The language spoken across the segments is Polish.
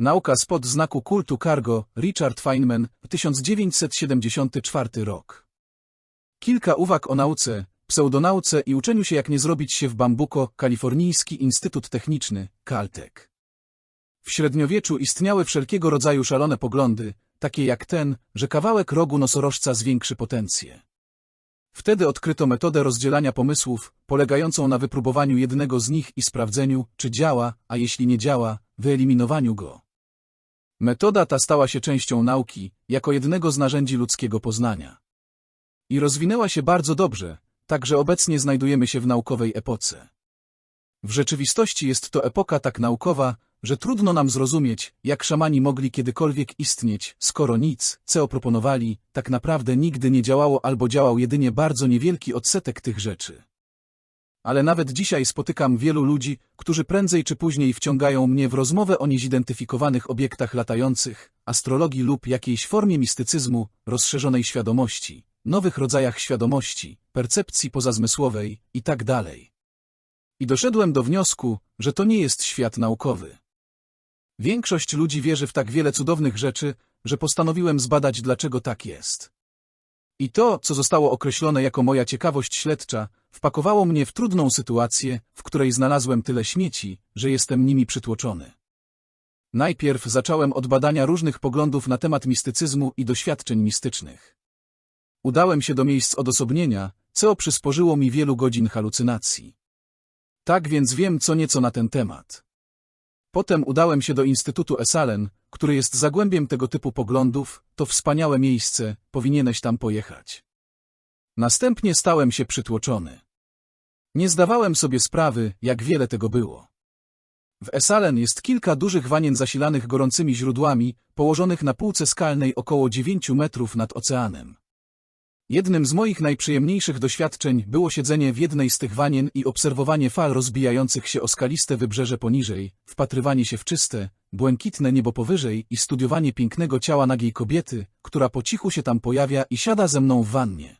Nauka spod znaku kultu cargo, Richard Feynman, 1974 rok. Kilka uwag o nauce, pseudonauce i uczeniu się jak nie zrobić się w Bambuko, Kalifornijski Instytut Techniczny, Caltech. W średniowieczu istniały wszelkiego rodzaju szalone poglądy, takie jak ten, że kawałek rogu nosorożca zwiększy potencję. Wtedy odkryto metodę rozdzielania pomysłów, polegającą na wypróbowaniu jednego z nich i sprawdzeniu, czy działa, a jeśli nie działa, wyeliminowaniu go. Metoda ta stała się częścią nauki, jako jednego z narzędzi ludzkiego poznania. I rozwinęła się bardzo dobrze, tak że obecnie znajdujemy się w naukowej epoce. W rzeczywistości jest to epoka tak naukowa, że trudno nam zrozumieć, jak szamani mogli kiedykolwiek istnieć, skoro nic, co oproponowali, tak naprawdę nigdy nie działało albo działał jedynie bardzo niewielki odsetek tych rzeczy. Ale nawet dzisiaj spotykam wielu ludzi, którzy prędzej czy później wciągają mnie w rozmowę o niezidentyfikowanych obiektach latających, astrologii lub jakiejś formie mistycyzmu, rozszerzonej świadomości, nowych rodzajach świadomości, percepcji pozazmysłowej itd. I doszedłem do wniosku, że to nie jest świat naukowy. Większość ludzi wierzy w tak wiele cudownych rzeczy, że postanowiłem zbadać, dlaczego tak jest. I to, co zostało określone jako moja ciekawość śledcza, wpakowało mnie w trudną sytuację, w której znalazłem tyle śmieci, że jestem nimi przytłoczony. Najpierw zacząłem od badania różnych poglądów na temat mistycyzmu i doświadczeń mistycznych. Udałem się do miejsc odosobnienia, co przysporzyło mi wielu godzin halucynacji. Tak więc wiem co nieco na ten temat. Potem udałem się do Instytutu Esalen, który jest zagłębiem tego typu poglądów, to wspaniałe miejsce, powinieneś tam pojechać. Następnie stałem się przytłoczony. Nie zdawałem sobie sprawy, jak wiele tego było. W Esalen jest kilka dużych wanien zasilanych gorącymi źródłami, położonych na półce skalnej około 9 metrów nad oceanem. Jednym z moich najprzyjemniejszych doświadczeń było siedzenie w jednej z tych wanien i obserwowanie fal rozbijających się o skaliste wybrzeże poniżej, wpatrywanie się w czyste, błękitne niebo powyżej i studiowanie pięknego ciała nagiej kobiety, która po cichu się tam pojawia i siada ze mną w wannie.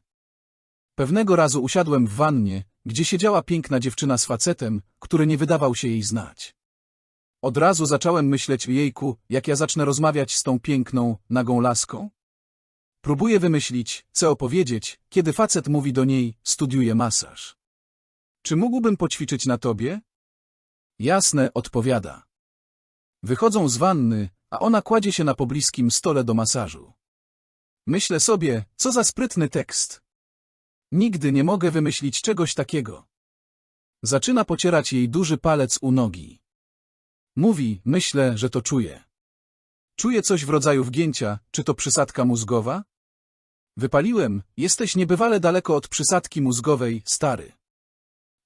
Pewnego razu usiadłem w wannie, gdzie siedziała piękna dziewczyna z facetem, który nie wydawał się jej znać. Od razu zacząłem myśleć, jejku, jak ja zacznę rozmawiać z tą piękną, nagą laską? Próbuje wymyślić, co opowiedzieć, kiedy facet mówi do niej, studiuje masaż. Czy mógłbym poćwiczyć na tobie? Jasne, odpowiada. Wychodzą z wanny, a ona kładzie się na pobliskim stole do masażu. Myślę sobie, co za sprytny tekst. Nigdy nie mogę wymyślić czegoś takiego. Zaczyna pocierać jej duży palec u nogi. Mówi, myślę, że to czuję. Czuję coś w rodzaju wgięcia, czy to przysadka mózgowa? Wypaliłem, jesteś niebywale daleko od przysadki mózgowej, stary.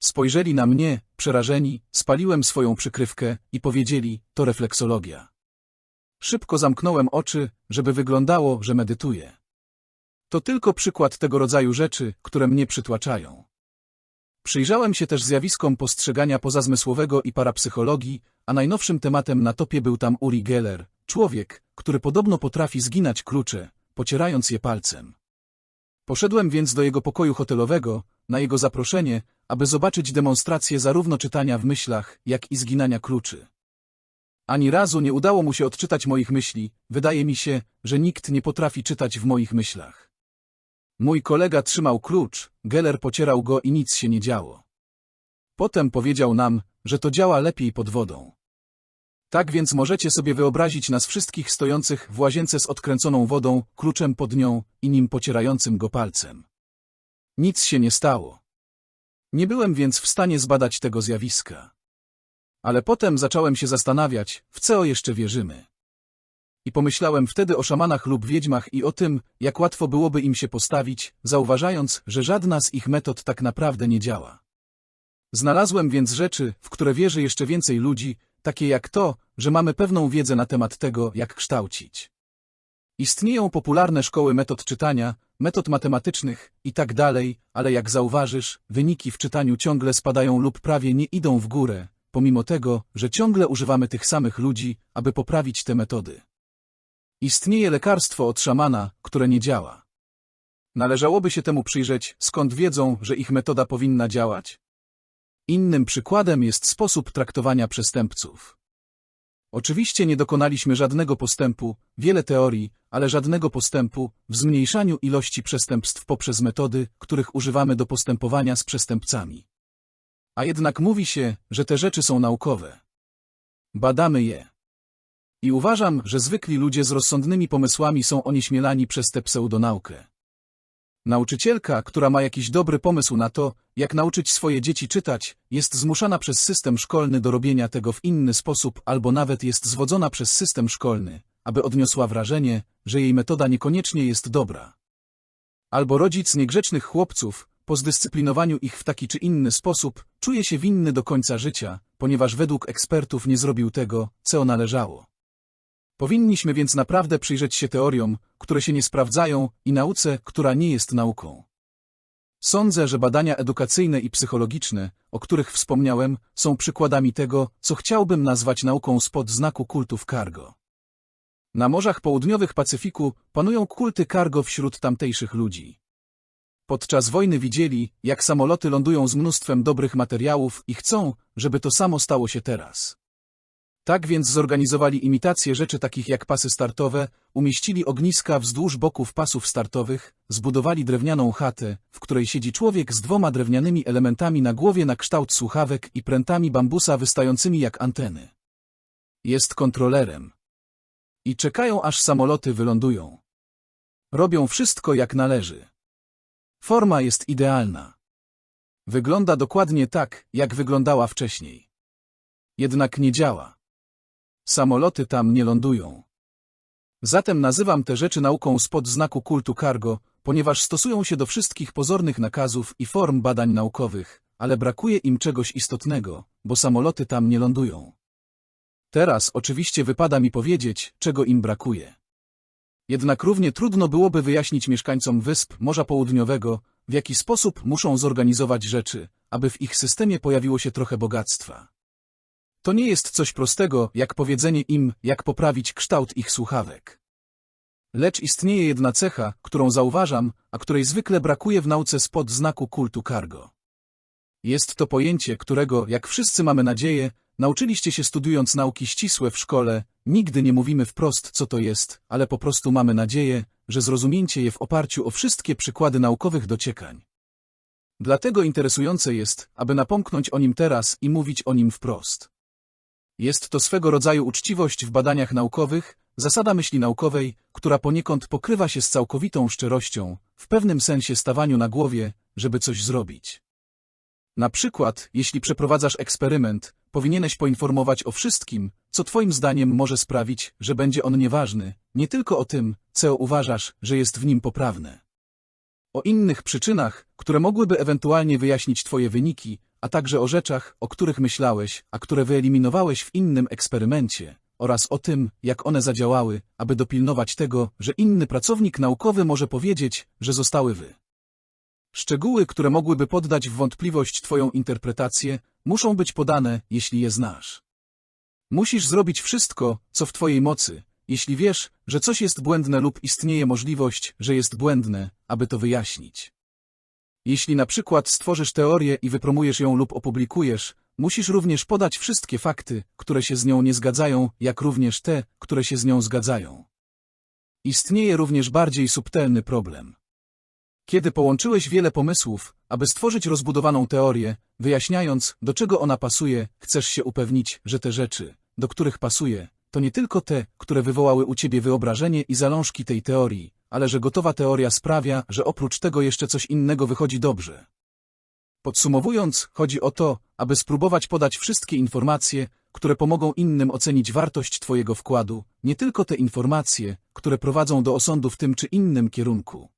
Spojrzeli na mnie, przerażeni, spaliłem swoją przykrywkę i powiedzieli, to refleksologia. Szybko zamknąłem oczy, żeby wyglądało, że medytuję. To tylko przykład tego rodzaju rzeczy, które mnie przytłaczają. Przyjrzałem się też zjawiskom postrzegania pozazmysłowego i parapsychologii, a najnowszym tematem na topie był tam Uri Geller, człowiek, który podobno potrafi zginać klucze, pocierając je palcem. Poszedłem więc do jego pokoju hotelowego, na jego zaproszenie, aby zobaczyć demonstrację zarówno czytania w myślach, jak i zginania kluczy. Ani razu nie udało mu się odczytać moich myśli, wydaje mi się, że nikt nie potrafi czytać w moich myślach. Mój kolega trzymał klucz, Geller pocierał go i nic się nie działo. Potem powiedział nam, że to działa lepiej pod wodą. Tak więc możecie sobie wyobrazić nas wszystkich stojących w łazience z odkręconą wodą, kluczem pod nią i nim pocierającym go palcem. Nic się nie stało. Nie byłem więc w stanie zbadać tego zjawiska. Ale potem zacząłem się zastanawiać, w co jeszcze wierzymy. I pomyślałem wtedy o szamanach lub wiedźmach i o tym, jak łatwo byłoby im się postawić, zauważając, że żadna z ich metod tak naprawdę nie działa. Znalazłem więc rzeczy, w które wierzy jeszcze więcej ludzi, takie jak to, że mamy pewną wiedzę na temat tego, jak kształcić. Istnieją popularne szkoły metod czytania, metod matematycznych i tak dalej, ale jak zauważysz, wyniki w czytaniu ciągle spadają lub prawie nie idą w górę, pomimo tego, że ciągle używamy tych samych ludzi, aby poprawić te metody. Istnieje lekarstwo od szamana, które nie działa. Należałoby się temu przyjrzeć, skąd wiedzą, że ich metoda powinna działać? Innym przykładem jest sposób traktowania przestępców. Oczywiście nie dokonaliśmy żadnego postępu, wiele teorii, ale żadnego postępu w zmniejszaniu ilości przestępstw poprzez metody, których używamy do postępowania z przestępcami. A jednak mówi się, że te rzeczy są naukowe. Badamy je. I uważam, że zwykli ludzie z rozsądnymi pomysłami są onieśmielani przez tę pseudonaukę. Nauczycielka, która ma jakiś dobry pomysł na to, jak nauczyć swoje dzieci czytać, jest zmuszana przez system szkolny do robienia tego w inny sposób albo nawet jest zwodzona przez system szkolny, aby odniosła wrażenie, że jej metoda niekoniecznie jest dobra. Albo rodzic niegrzecznych chłopców, po zdyscyplinowaniu ich w taki czy inny sposób, czuje się winny do końca życia, ponieważ według ekspertów nie zrobił tego, co należało. Powinniśmy więc naprawdę przyjrzeć się teoriom, które się nie sprawdzają i nauce, która nie jest nauką. Sądzę, że badania edukacyjne i psychologiczne, o których wspomniałem, są przykładami tego, co chciałbym nazwać nauką spod znaku kultów cargo. Na morzach południowych Pacyfiku panują kulty cargo wśród tamtejszych ludzi. Podczas wojny widzieli, jak samoloty lądują z mnóstwem dobrych materiałów i chcą, żeby to samo stało się teraz. Tak więc zorganizowali imitację rzeczy takich jak pasy startowe, umieścili ogniska wzdłuż boków pasów startowych, zbudowali drewnianą chatę, w której siedzi człowiek z dwoma drewnianymi elementami na głowie na kształt słuchawek i prętami bambusa wystającymi jak anteny. Jest kontrolerem. I czekają aż samoloty wylądują. Robią wszystko jak należy. Forma jest idealna. Wygląda dokładnie tak, jak wyglądała wcześniej. Jednak nie działa. Samoloty tam nie lądują. Zatem nazywam te rzeczy nauką spod znaku kultu cargo, ponieważ stosują się do wszystkich pozornych nakazów i form badań naukowych, ale brakuje im czegoś istotnego, bo samoloty tam nie lądują. Teraz oczywiście wypada mi powiedzieć, czego im brakuje. Jednak równie trudno byłoby wyjaśnić mieszkańcom wysp Morza Południowego, w jaki sposób muszą zorganizować rzeczy, aby w ich systemie pojawiło się trochę bogactwa. To nie jest coś prostego, jak powiedzenie im, jak poprawić kształt ich słuchawek. Lecz istnieje jedna cecha, którą zauważam, a której zwykle brakuje w nauce spod znaku kultu cargo. Jest to pojęcie, którego, jak wszyscy mamy nadzieję, nauczyliście się studiując nauki ścisłe w szkole, nigdy nie mówimy wprost, co to jest, ale po prostu mamy nadzieję, że zrozumiecie je w oparciu o wszystkie przykłady naukowych dociekań. Dlatego interesujące jest, aby napomknąć o nim teraz i mówić o nim wprost. Jest to swego rodzaju uczciwość w badaniach naukowych, zasada myśli naukowej, która poniekąd pokrywa się z całkowitą szczerością, w pewnym sensie stawaniu na głowie, żeby coś zrobić. Na przykład, jeśli przeprowadzasz eksperyment, powinieneś poinformować o wszystkim, co twoim zdaniem może sprawić, że będzie on nieważny, nie tylko o tym, co uważasz, że jest w nim poprawne. O innych przyczynach, które mogłyby ewentualnie wyjaśnić twoje wyniki, a także o rzeczach, o których myślałeś, a które wyeliminowałeś w innym eksperymencie, oraz o tym, jak one zadziałały, aby dopilnować tego, że inny pracownik naukowy może powiedzieć, że zostały wy. Szczegóły, które mogłyby poddać w wątpliwość Twoją interpretację, muszą być podane, jeśli je znasz. Musisz zrobić wszystko, co w Twojej mocy, jeśli wiesz, że coś jest błędne lub istnieje możliwość, że jest błędne, aby to wyjaśnić. Jeśli na przykład stworzysz teorię i wypromujesz ją lub opublikujesz, musisz również podać wszystkie fakty, które się z nią nie zgadzają, jak również te, które się z nią zgadzają. Istnieje również bardziej subtelny problem. Kiedy połączyłeś wiele pomysłów, aby stworzyć rozbudowaną teorię, wyjaśniając, do czego ona pasuje, chcesz się upewnić, że te rzeczy, do których pasuje, to nie tylko te, które wywołały u ciebie wyobrażenie i zalążki tej teorii, ale że gotowa teoria sprawia, że oprócz tego jeszcze coś innego wychodzi dobrze. Podsumowując, chodzi o to, aby spróbować podać wszystkie informacje, które pomogą innym ocenić wartość Twojego wkładu, nie tylko te informacje, które prowadzą do osądu w tym czy innym kierunku.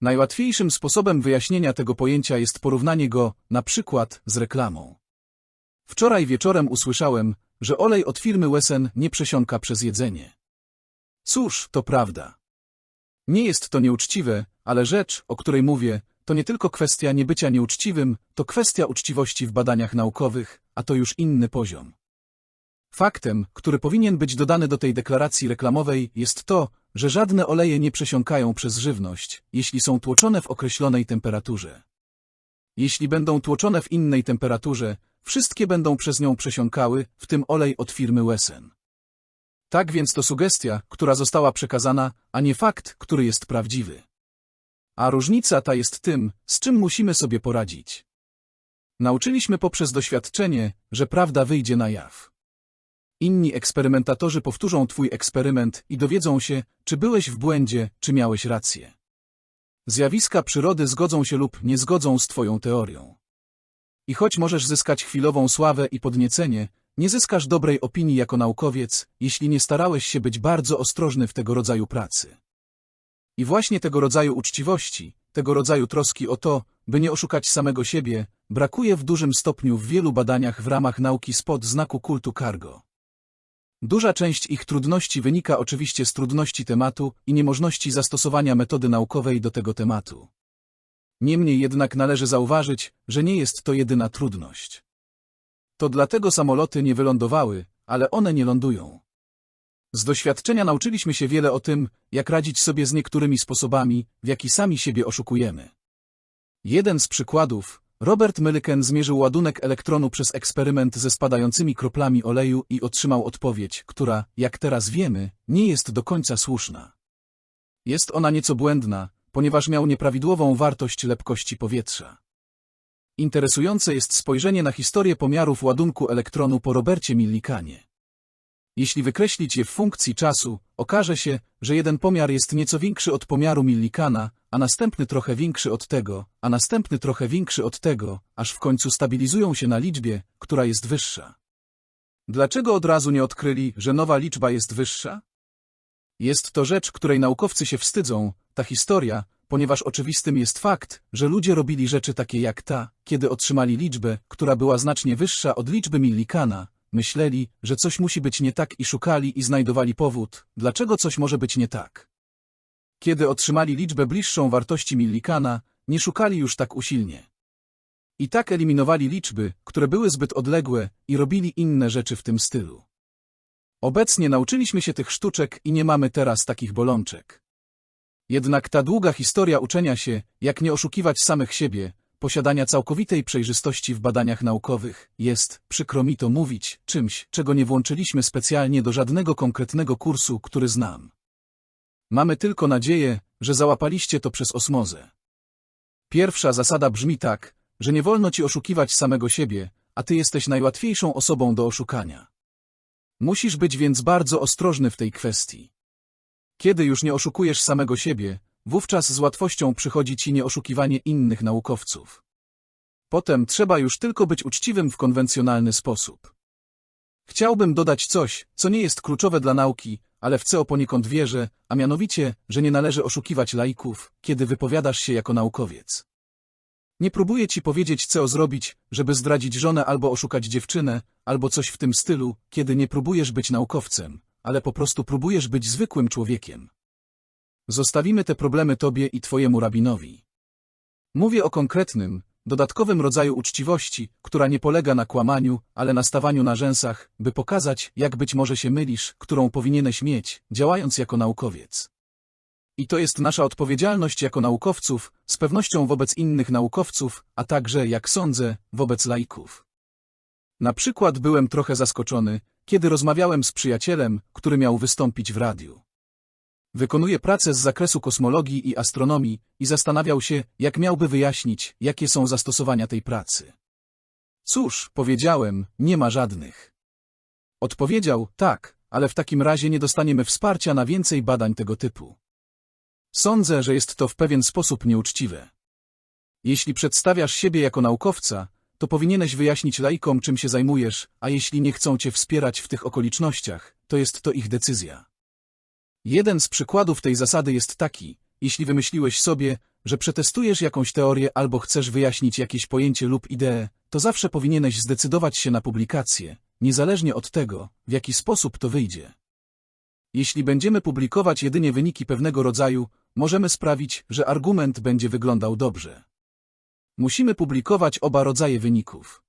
Najłatwiejszym sposobem wyjaśnienia tego pojęcia jest porównanie go, na przykład, z reklamą. Wczoraj wieczorem usłyszałem, że olej od firmy Wesen nie przesiąka przez jedzenie. Cóż, to prawda. Nie jest to nieuczciwe, ale rzecz, o której mówię, to nie tylko kwestia niebycia nieuczciwym, to kwestia uczciwości w badaniach naukowych, a to już inny poziom. Faktem, który powinien być dodany do tej deklaracji reklamowej, jest to, że żadne oleje nie przesiąkają przez żywność, jeśli są tłoczone w określonej temperaturze. Jeśli będą tłoczone w innej temperaturze, wszystkie będą przez nią przesiąkały, w tym olej od firmy Wesen. Tak więc to sugestia, która została przekazana, a nie fakt, który jest prawdziwy. A różnica ta jest tym, z czym musimy sobie poradzić. Nauczyliśmy poprzez doświadczenie, że prawda wyjdzie na jaw. Inni eksperymentatorzy powtórzą twój eksperyment i dowiedzą się, czy byłeś w błędzie, czy miałeś rację. Zjawiska przyrody zgodzą się lub nie zgodzą z twoją teorią. I choć możesz zyskać chwilową sławę i podniecenie, nie zyskasz dobrej opinii jako naukowiec, jeśli nie starałeś się być bardzo ostrożny w tego rodzaju pracy. I właśnie tego rodzaju uczciwości, tego rodzaju troski o to, by nie oszukać samego siebie, brakuje w dużym stopniu w wielu badaniach w ramach nauki spod znaku kultu cargo. Duża część ich trudności wynika oczywiście z trudności tematu i niemożności zastosowania metody naukowej do tego tematu. Niemniej jednak należy zauważyć, że nie jest to jedyna trudność. To dlatego samoloty nie wylądowały, ale one nie lądują. Z doświadczenia nauczyliśmy się wiele o tym, jak radzić sobie z niektórymi sposobami, w jaki sami siebie oszukujemy. Jeden z przykładów, Robert Milliken zmierzył ładunek elektronu przez eksperyment ze spadającymi kroplami oleju i otrzymał odpowiedź, która, jak teraz wiemy, nie jest do końca słuszna. Jest ona nieco błędna, ponieważ miał nieprawidłową wartość lepkości powietrza. Interesujące jest spojrzenie na historię pomiarów ładunku elektronu po Robercie Millikanie. Jeśli wykreślić je w funkcji czasu, okaże się, że jeden pomiar jest nieco większy od pomiaru Millikana, a następny trochę większy od tego, a następny trochę większy od tego, aż w końcu stabilizują się na liczbie, która jest wyższa. Dlaczego od razu nie odkryli, że nowa liczba jest wyższa? Jest to rzecz, której naukowcy się wstydzą, ta historia, ponieważ oczywistym jest fakt, że ludzie robili rzeczy takie jak ta, kiedy otrzymali liczbę, która była znacznie wyższa od liczby Millikana, myśleli, że coś musi być nie tak i szukali i znajdowali powód, dlaczego coś może być nie tak. Kiedy otrzymali liczbę bliższą wartości Millikana, nie szukali już tak usilnie. I tak eliminowali liczby, które były zbyt odległe i robili inne rzeczy w tym stylu. Obecnie nauczyliśmy się tych sztuczek i nie mamy teraz takich bolączek. Jednak ta długa historia uczenia się, jak nie oszukiwać samych siebie, posiadania całkowitej przejrzystości w badaniach naukowych, jest, przykro mi to mówić, czymś, czego nie włączyliśmy specjalnie do żadnego konkretnego kursu, który znam. Mamy tylko nadzieję, że załapaliście to przez osmozę. Pierwsza zasada brzmi tak, że nie wolno ci oszukiwać samego siebie, a ty jesteś najłatwiejszą osobą do oszukania. Musisz być więc bardzo ostrożny w tej kwestii. Kiedy już nie oszukujesz samego siebie, wówczas z łatwością przychodzi ci nieoszukiwanie innych naukowców. Potem trzeba już tylko być uczciwym w konwencjonalny sposób. Chciałbym dodać coś, co nie jest kluczowe dla nauki, ale w co poniekąd wierzę, a mianowicie, że nie należy oszukiwać laików, kiedy wypowiadasz się jako naukowiec. Nie próbuję ci powiedzieć, co zrobić, żeby zdradzić żonę albo oszukać dziewczynę, albo coś w tym stylu, kiedy nie próbujesz być naukowcem, ale po prostu próbujesz być zwykłym człowiekiem. Zostawimy te problemy tobie i twojemu rabinowi. Mówię o konkretnym, dodatkowym rodzaju uczciwości, która nie polega na kłamaniu, ale na stawaniu na rzęsach, by pokazać, jak być może się mylisz, którą powinieneś mieć, działając jako naukowiec. I to jest nasza odpowiedzialność jako naukowców, z pewnością wobec innych naukowców, a także, jak sądzę, wobec laików. Na przykład byłem trochę zaskoczony, kiedy rozmawiałem z przyjacielem, który miał wystąpić w radiu. Wykonuje pracę z zakresu kosmologii i astronomii i zastanawiał się, jak miałby wyjaśnić, jakie są zastosowania tej pracy. Cóż, powiedziałem, nie ma żadnych. Odpowiedział, tak, ale w takim razie nie dostaniemy wsparcia na więcej badań tego typu. Sądzę, że jest to w pewien sposób nieuczciwe. Jeśli przedstawiasz siebie jako naukowca, to powinieneś wyjaśnić laikom, czym się zajmujesz, a jeśli nie chcą cię wspierać w tych okolicznościach, to jest to ich decyzja. Jeden z przykładów tej zasady jest taki, jeśli wymyśliłeś sobie, że przetestujesz jakąś teorię albo chcesz wyjaśnić jakieś pojęcie lub ideę, to zawsze powinieneś zdecydować się na publikację, niezależnie od tego, w jaki sposób to wyjdzie. Jeśli będziemy publikować jedynie wyniki pewnego rodzaju, możemy sprawić, że argument będzie wyglądał dobrze. Musimy publikować oba rodzaje wyników.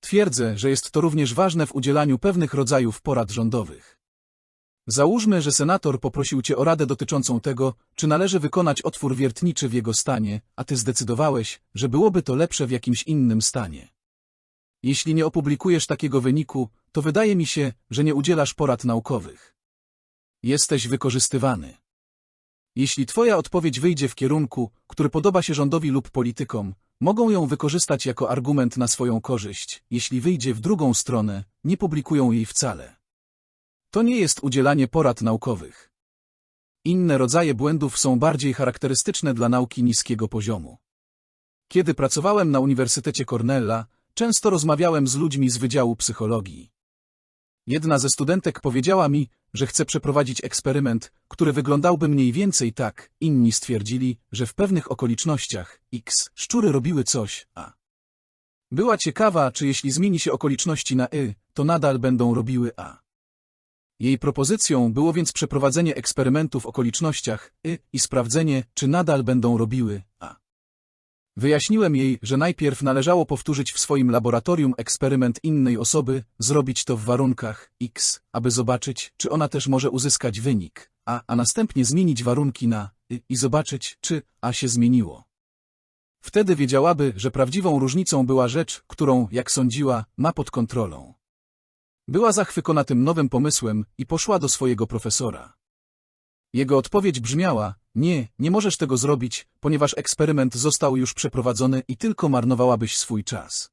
Twierdzę, że jest to również ważne w udzielaniu pewnych rodzajów porad rządowych. Załóżmy, że senator poprosił cię o radę dotyczącą tego, czy należy wykonać otwór wiertniczy w jego stanie, a ty zdecydowałeś, że byłoby to lepsze w jakimś innym stanie. Jeśli nie opublikujesz takiego wyniku, to wydaje mi się, że nie udzielasz porad naukowych. Jesteś wykorzystywany. Jeśli twoja odpowiedź wyjdzie w kierunku, który podoba się rządowi lub politykom, mogą ją wykorzystać jako argument na swoją korzyść. Jeśli wyjdzie w drugą stronę, nie publikują jej wcale. To nie jest udzielanie porad naukowych. Inne rodzaje błędów są bardziej charakterystyczne dla nauki niskiego poziomu. Kiedy pracowałem na Uniwersytecie Cornella, często rozmawiałem z ludźmi z Wydziału Psychologii. Jedna ze studentek powiedziała mi, że chce przeprowadzić eksperyment, który wyglądałby mniej więcej tak. Inni stwierdzili, że w pewnych okolicznościach X szczury robiły coś, a była ciekawa, czy jeśli zmieni się okoliczności na Y, to nadal będą robiły A. Jej propozycją było więc przeprowadzenie eksperymentu w okolicznościach Y i sprawdzenie, czy nadal będą robiły A. Wyjaśniłem jej, że najpierw należało powtórzyć w swoim laboratorium eksperyment innej osoby, zrobić to w warunkach X, aby zobaczyć, czy ona też może uzyskać wynik, a, a następnie zmienić warunki na Y i zobaczyć, czy A się zmieniło. Wtedy wiedziałaby, że prawdziwą różnicą była rzecz, którą, jak sądziła, ma pod kontrolą. Była zachwycona tym nowym pomysłem i poszła do swojego profesora. Jego odpowiedź brzmiała, nie, nie możesz tego zrobić, ponieważ eksperyment został już przeprowadzony i tylko marnowałabyś swój czas.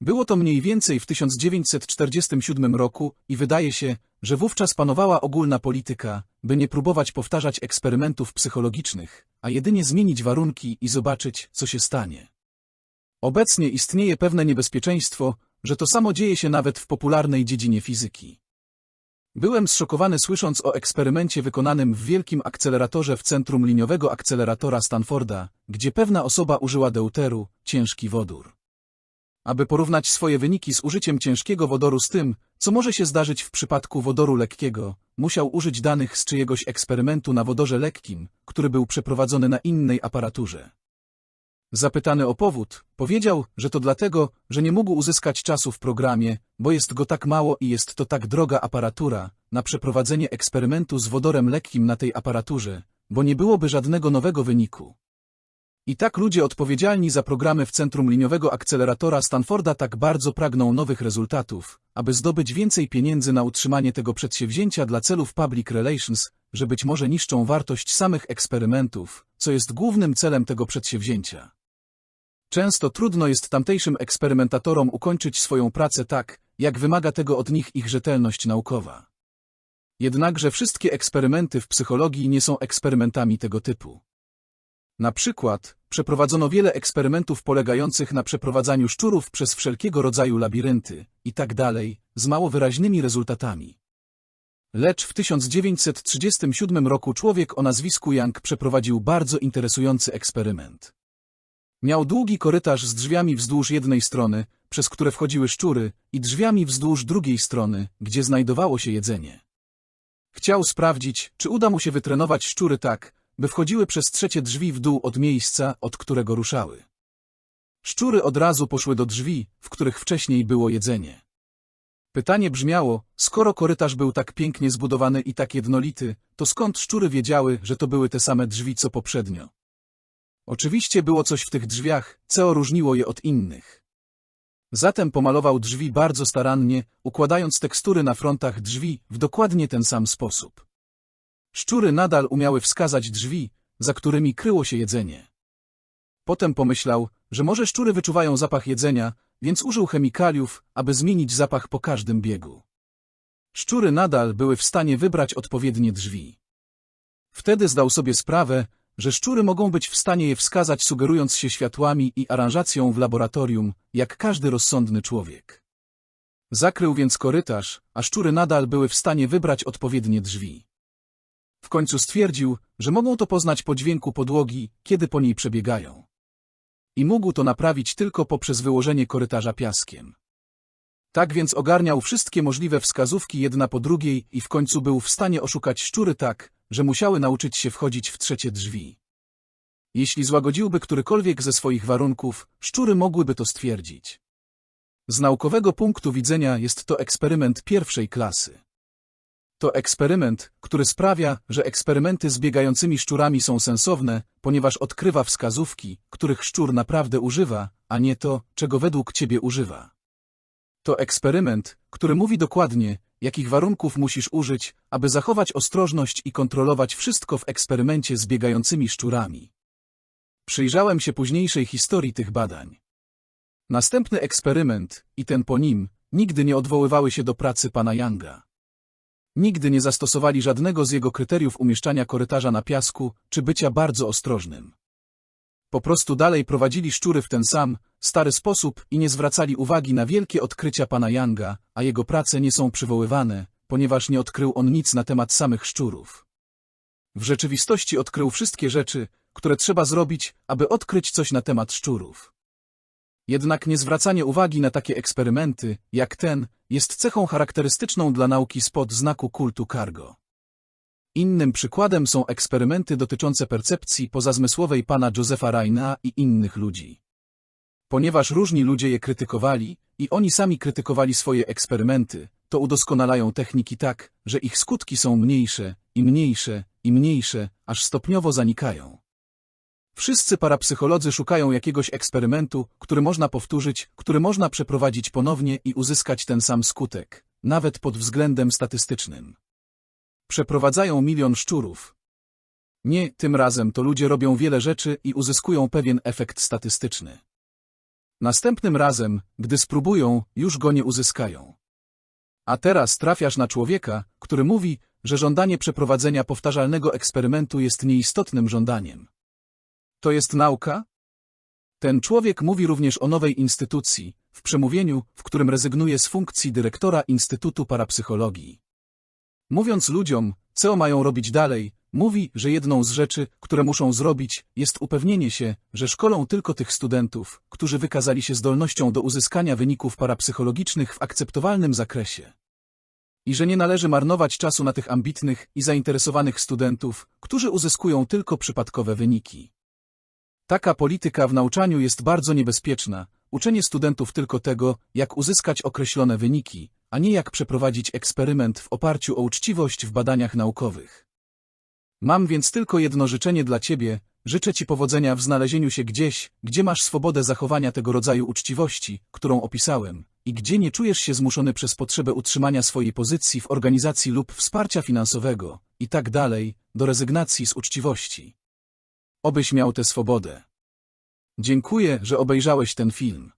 Było to mniej więcej w 1947 roku i wydaje się, że wówczas panowała ogólna polityka, by nie próbować powtarzać eksperymentów psychologicznych, a jedynie zmienić warunki i zobaczyć, co się stanie. Obecnie istnieje pewne niebezpieczeństwo, że to samo dzieje się nawet w popularnej dziedzinie fizyki. Byłem zszokowany słysząc o eksperymencie wykonanym w wielkim akceleratorze w centrum liniowego akceleratora Stanforda, gdzie pewna osoba użyła deuteru, ciężki wodór. Aby porównać swoje wyniki z użyciem ciężkiego wodoru z tym, co może się zdarzyć w przypadku wodoru lekkiego, musiał użyć danych z czyjegoś eksperymentu na wodorze lekkim, który był przeprowadzony na innej aparaturze. Zapytany o powód, powiedział, że to dlatego, że nie mógł uzyskać czasu w programie, bo jest go tak mało i jest to tak droga aparatura, na przeprowadzenie eksperymentu z wodorem lekkim na tej aparaturze, bo nie byłoby żadnego nowego wyniku. I tak ludzie odpowiedzialni za programy w centrum liniowego akceleratora Stanforda tak bardzo pragną nowych rezultatów, aby zdobyć więcej pieniędzy na utrzymanie tego przedsięwzięcia dla celów public relations, że być może niszczą wartość samych eksperymentów, co jest głównym celem tego przedsięwzięcia. Często trudno jest tamtejszym eksperymentatorom ukończyć swoją pracę tak, jak wymaga tego od nich ich rzetelność naukowa. Jednakże wszystkie eksperymenty w psychologii nie są eksperymentami tego typu. Na przykład, przeprowadzono wiele eksperymentów polegających na przeprowadzaniu szczurów przez wszelkiego rodzaju labirynty i tak dalej, z mało wyraźnymi rezultatami. Lecz w 1937 roku człowiek o nazwisku Young przeprowadził bardzo interesujący eksperyment. Miał długi korytarz z drzwiami wzdłuż jednej strony, przez które wchodziły szczury, i drzwiami wzdłuż drugiej strony, gdzie znajdowało się jedzenie. Chciał sprawdzić, czy uda mu się wytrenować szczury tak, by wchodziły przez trzecie drzwi w dół od miejsca, od którego ruszały. Szczury od razu poszły do drzwi, w których wcześniej było jedzenie. Pytanie brzmiało, skoro korytarz był tak pięknie zbudowany i tak jednolity, to skąd szczury wiedziały, że to były te same drzwi co poprzednio? Oczywiście było coś w tych drzwiach, co różniło je od innych. Zatem pomalował drzwi bardzo starannie, układając tekstury na frontach drzwi w dokładnie ten sam sposób. Szczury nadal umiały wskazać drzwi, za którymi kryło się jedzenie. Potem pomyślał, że może szczury wyczuwają zapach jedzenia, więc użył chemikaliów, aby zmienić zapach po każdym biegu. Szczury nadal były w stanie wybrać odpowiednie drzwi. Wtedy zdał sobie sprawę, że szczury mogą być w stanie je wskazać sugerując się światłami i aranżacją w laboratorium, jak każdy rozsądny człowiek. Zakrył więc korytarz, a szczury nadal były w stanie wybrać odpowiednie drzwi. W końcu stwierdził, że mogą to poznać po dźwięku podłogi, kiedy po niej przebiegają. I mógł to naprawić tylko poprzez wyłożenie korytarza piaskiem. Tak więc ogarniał wszystkie możliwe wskazówki jedna po drugiej i w końcu był w stanie oszukać szczury tak, że musiały nauczyć się wchodzić w trzecie drzwi. Jeśli złagodziłby którykolwiek ze swoich warunków, szczury mogłyby to stwierdzić. Z naukowego punktu widzenia jest to eksperyment pierwszej klasy. To eksperyment, który sprawia, że eksperymenty z biegającymi szczurami są sensowne, ponieważ odkrywa wskazówki, których szczur naprawdę używa, a nie to, czego według ciebie używa. To eksperyment, który mówi dokładnie, jakich warunków musisz użyć, aby zachować ostrożność i kontrolować wszystko w eksperymencie z biegającymi szczurami. Przyjrzałem się późniejszej historii tych badań. Następny eksperyment, i ten po nim, nigdy nie odwoływały się do pracy pana Younga. Nigdy nie zastosowali żadnego z jego kryteriów umieszczania korytarza na piasku, czy bycia bardzo ostrożnym. Po prostu dalej prowadzili szczury w ten sam, stary sposób i nie zwracali uwagi na wielkie odkrycia pana Younga, a jego prace nie są przywoływane, ponieważ nie odkrył on nic na temat samych szczurów. W rzeczywistości odkrył wszystkie rzeczy, które trzeba zrobić, aby odkryć coś na temat szczurów. Jednak niezwracanie uwagi na takie eksperymenty, jak ten, jest cechą charakterystyczną dla nauki spod znaku kultu cargo. Innym przykładem są eksperymenty dotyczące percepcji pozazmysłowej pana Josepha Raina i innych ludzi. Ponieważ różni ludzie je krytykowali i oni sami krytykowali swoje eksperymenty, to udoskonalają techniki tak, że ich skutki są mniejsze i mniejsze i mniejsze, aż stopniowo zanikają. Wszyscy parapsycholodzy szukają jakiegoś eksperymentu, który można powtórzyć, który można przeprowadzić ponownie i uzyskać ten sam skutek, nawet pod względem statystycznym. Przeprowadzają milion szczurów. Nie, tym razem to ludzie robią wiele rzeczy i uzyskują pewien efekt statystyczny. Następnym razem, gdy spróbują, już go nie uzyskają. A teraz trafiasz na człowieka, który mówi, że żądanie przeprowadzenia powtarzalnego eksperymentu jest nieistotnym żądaniem. To jest nauka? Ten człowiek mówi również o nowej instytucji, w przemówieniu, w którym rezygnuje z funkcji dyrektora Instytutu Parapsychologii. Mówiąc ludziom, co mają robić dalej, mówi, że jedną z rzeczy, które muszą zrobić, jest upewnienie się, że szkolą tylko tych studentów, którzy wykazali się zdolnością do uzyskania wyników parapsychologicznych w akceptowalnym zakresie. I że nie należy marnować czasu na tych ambitnych i zainteresowanych studentów, którzy uzyskują tylko przypadkowe wyniki. Taka polityka w nauczaniu jest bardzo niebezpieczna, uczenie studentów tylko tego, jak uzyskać określone wyniki, a nie jak przeprowadzić eksperyment w oparciu o uczciwość w badaniach naukowych. Mam więc tylko jedno życzenie dla Ciebie, życzę Ci powodzenia w znalezieniu się gdzieś, gdzie masz swobodę zachowania tego rodzaju uczciwości, którą opisałem, i gdzie nie czujesz się zmuszony przez potrzebę utrzymania swojej pozycji w organizacji lub wsparcia finansowego, i tak dalej, do rezygnacji z uczciwości. Obyś miał tę swobodę. Dziękuję, że obejrzałeś ten film.